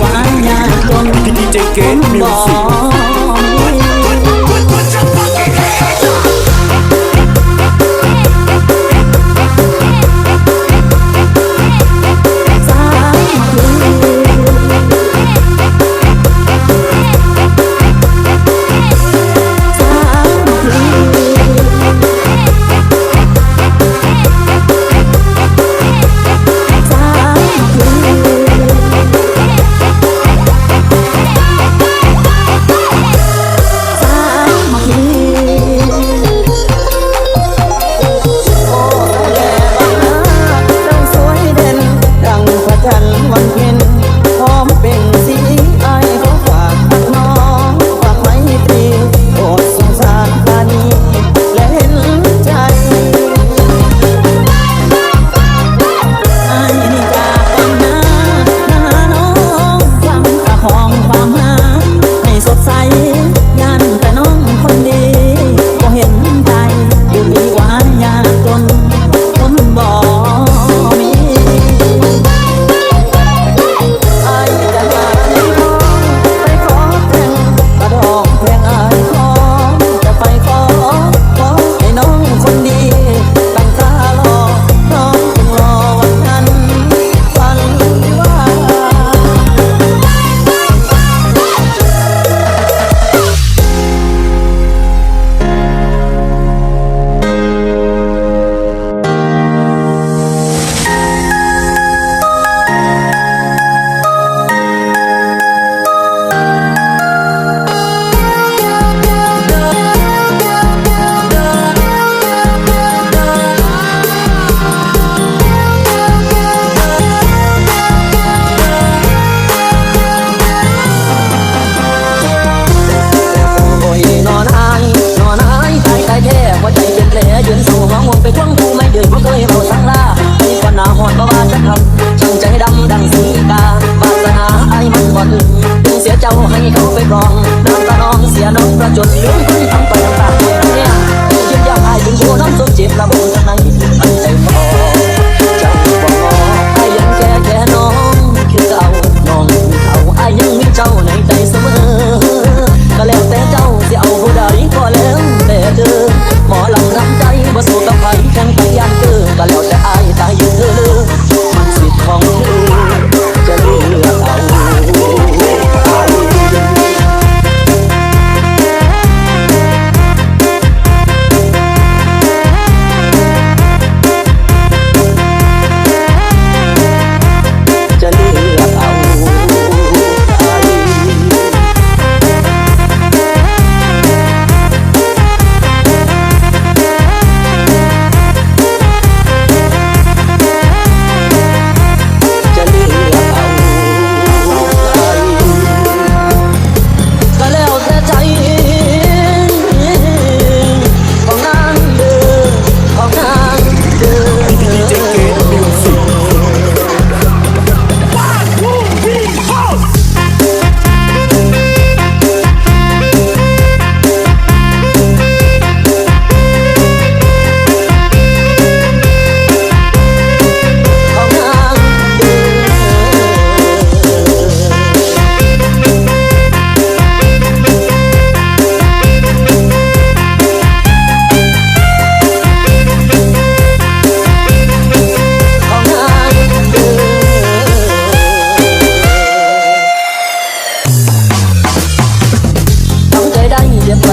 วายาคนที่ดีเจเกนมิวสิกาในใจเสมอ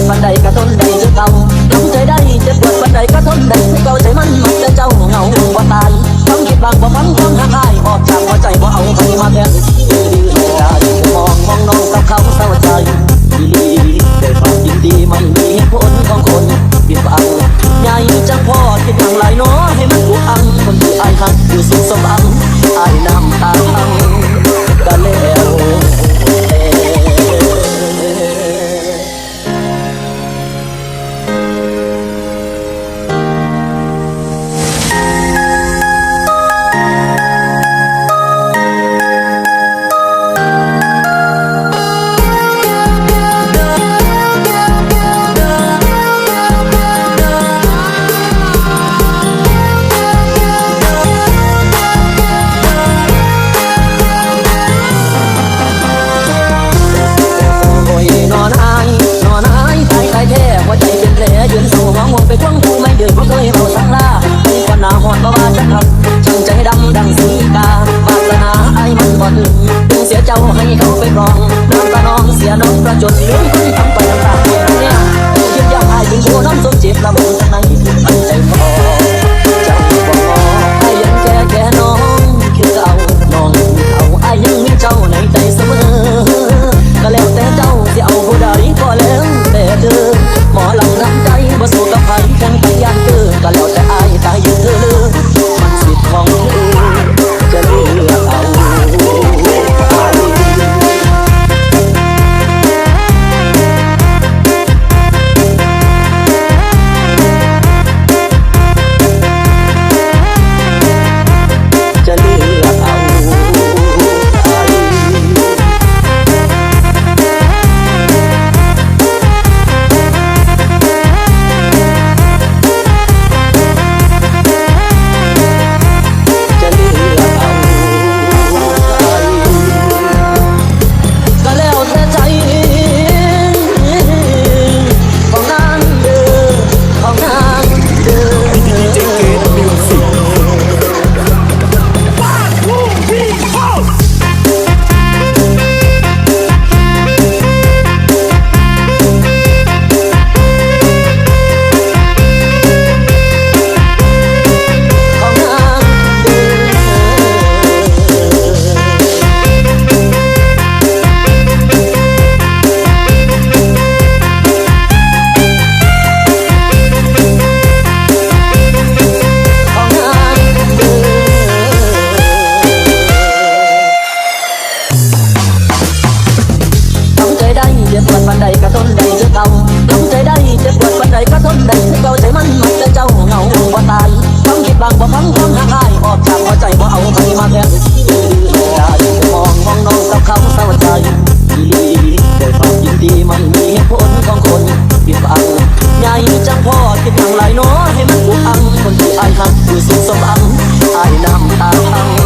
มันใดก็ทนได้คืเก่าทงใจได้จะปวดมันใดก็ทนได้คืเก่าใจมันมันจะเจ้าเหงาบ่ตายต้องคิดบางบ่ฟังความหักอายออกจากหัวใจบ่เอาใครมาแทนยืยืนดูมองมองน้องเขาเขาเศร้าใจดีดีแต่ความยินดีมันมีผล Thank you. น้อ